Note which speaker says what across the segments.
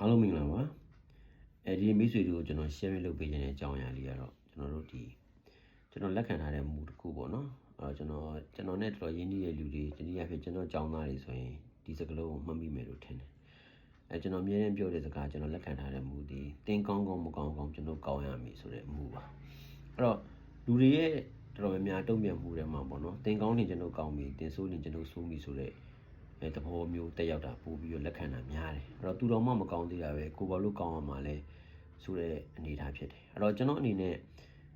Speaker 1: အားလုံးမင်္ဂလာပါအဲဒီမိတ်ဆွေတို့ကိုကျွန်တော် share လုပ်ပေးခြင်းတဲ့အကြောင်းအရာလေးကတော့ကျွန်တော်တို့ဒီကျွန်တော်လက်ခံထားတဲ့မူတစ်ခုပေါ့နော်အဲကျွန်တော်ကျွန်တော်နဲ့တော်တော်ရင်းနှီးတဲ့လူတွေတနည်းအားဖြင့်ကျွန်တော်ကြောင်းသားတွေဆိုရင်ဒီစကားလုံးကိုမှတ်မိမယ်လို့ထင်တယ်အဲကျွန်တော်အမြဲတမ်းပြောတဲ့စကားကျွန်တော်လက်ခံထားတဲ့မူဒီတင်းကောင်းကောင်းမကောင်းကောင်းကျွန်တော်ကောင်းရမည်ဆိုတဲ့အမူပါအဲ့တော့လူတွေရဲ့တော်တော်များများတုံ့ပြန်မှုတွေမှာပေါ့နော်တင်းကောင်းနေကျွန်တော်ကောင်းပြီတင်းဆိုးနေကျွန်တော်ဆိုးပြီဆိုတဲ့ အဲတဘောမျိုးတက်ရောက်တာပို့ပြီးတော့လက်ခံတာများတယ်အဲ့တော့သူတော်မှမကောင်းသေးတာပဲကိုဘာလို့ကောင်းအောင်မလဲဆိုတဲ့အနေအထားဖြစ်တယ်အဲ့တော့ကျွန်တော်အနေနဲ့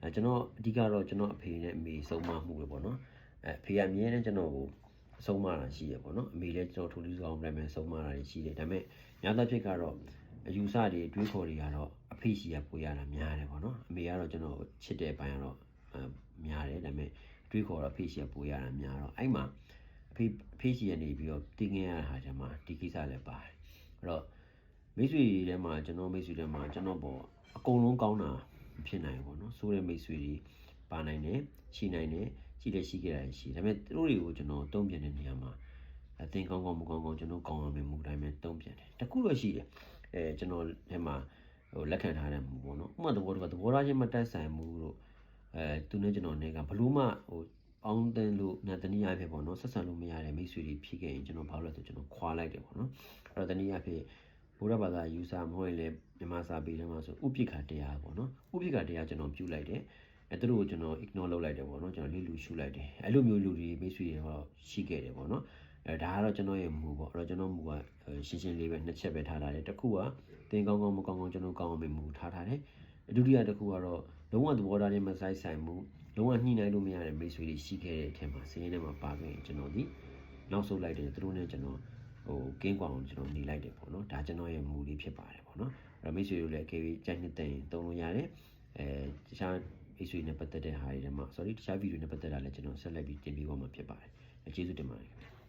Speaker 1: အဲကျွန်တော်အဓိကတော့ကျွန်တော်အဖေနဲ့အမေဆုံးမမှုပဲပေါ့နော်အဲအဖေကအမြဲတမ်းကျွန်တော်ကိုဆုံးမတာရှိရပေါ့နော်အမေလည်းကျွန်တော်ထိုးလူဆောင်ပြန်ပြန်ဆုံးမတာရှိတယ်ဒါပေမဲ့ညာသက်ဖြစ်ကတော့အယူဆတွေတွေးခေါ်တွေကတော့အဖေရှိရပိုရတာများတယ်ပေါ့နော်အမေကတော့ကျွန်တော်ချစ်တဲ့အပိုင်းကတော့အဲများတယ်ဒါပေမဲ့တွေးခေါ်တော့အဖေရှိရပိုရတာများတော့အဲ့မှာ အဖေအဖေရှိရနေပြီးတော့တင်းငင်းရတာဟာကျမှဒီကိစ္စလည်းပါတယ်အဲ့တော့မိတ်ဆွေတွေထဲမှာကျွန်တော်မိတ်ဆွေတွေထဲမှာကျွန်တော်ပေါ့အကုန်လုံးကောင်းတာမဖြစ်နိုင်ဘူးပေါ့နော်ဆိုးတဲ့မိတ်ဆွေတွေပါနိုင်တယ်ရှိနိုင်တယ်ရှိတယ်ရှိခဲ့တာရှိဒါပေမဲ့သူတို့တွေကိုကျွန်တော်တုံ့ပြန်တဲ့နေရာမှာအသင်ကောင်းကောင်းမကောင်းကောင်းကျွန်တော်ကောင်းအောင်မှုတိုင်းပဲတုံ့ပြန်တယ်တခုတော့ရှိတယ်အဲကျွန်တော်ထဲမှာဟိုလက်ခံထားတဲ့မှုပေါ့နော်ဥပမာသဘောတကသဘောထားချင်းမတက်ဆိုင်မှုတို့အဲသူနဲ့ကျွန်တော်နဲ့ကဘလို့မှဟို ပေါင်းတင်လို့နဲ့တနည်းအားဖြင့်ပေါ့နော်ဆက်ဆံလို့မရတဲ့မိတ်ဆွေတွေဖြစ်ခဲ့ရင်ကျွန်တော်ဘာလို့လဲဆိုကျွန်တော်ခွာလိုက်တယ်ပေါ့နော်အဲ့တော့တနည်းအားဖြင့်ဘုရားဘာသာယူဆမဟုတ်ရင်လည်းမြန်မာစာပေထဲမှာဆိုဥပိ္ပခတရားပေါ့နော်ဥပိ္ပခတရားကျွန်တော်ပြုလိုက်တယ်အဲသူတို့ကိုကျွန်တော် ignore လုပ်လိုက်တယ်ပေါ့နော်ကျွန်တော်လေးလူရှုလိုက်တယ်အဲ့လိုမျိုးလူတွေမိတ်ဆွေတွေဟောရှိခဲ့တယ်ပေါ့နော်အဲဒါကတော့ကျွန်တော်ရဲ့မူပေါ့အဲ့တော့ကျွန်တော်မူကရှင်းရှင်းလေးပဲနှစ်ချက်ပဲထားထားတယ်တစ်ခုကတင်ကောင်းကောင်းမကောင်းကောင်းကျွန်တော်ကောင်းအောင်ပဲမူထားထားတယ်ဒုတိယတစ်ခုကတော့လုံးဝသဘောထားချင်းမဆိုင်ဆိုင်မှု လုံးဝညှိနှိုင်းလို့မရတဲ့မိတ်ဆွေတွေရှိခဲ့တဲ့အထက်မှာစရင်းထဲမှာပါခဲ့ရင်ကျွန်တော်ဒီနောက်ဆုတ်လိုက်တယ်သူတို့နဲ့ကျွန်တော်ဟိုကင်းကွာအောင်ကျွန်တော်နေလိုက်တယ်ပေါ့နော်ဒါကျွန်တော်ရဲ့မူလေးဖြစ်ပါတယ်ပေါ့နော်အဲ့တော့မိတ်ဆွေတို့လည်းအကယ်၍ကြိုက်နှစ်သိရင်တုံးလို့ရတယ်အဲတခြားမိတ်ဆွေနဲ့ပတ်သက်တဲ့ဟာတွေထဲမှာ sorry တခြားဗီဒီယိုနဲ့ပတ်သက်တာလည်းကျွန်တော်ဆက်လက်ပြီးတင်ပြသွားမှာဖြစ်ပါတယ်ကျေးဇူးတင်ပါတယ်ခင်ဗျာ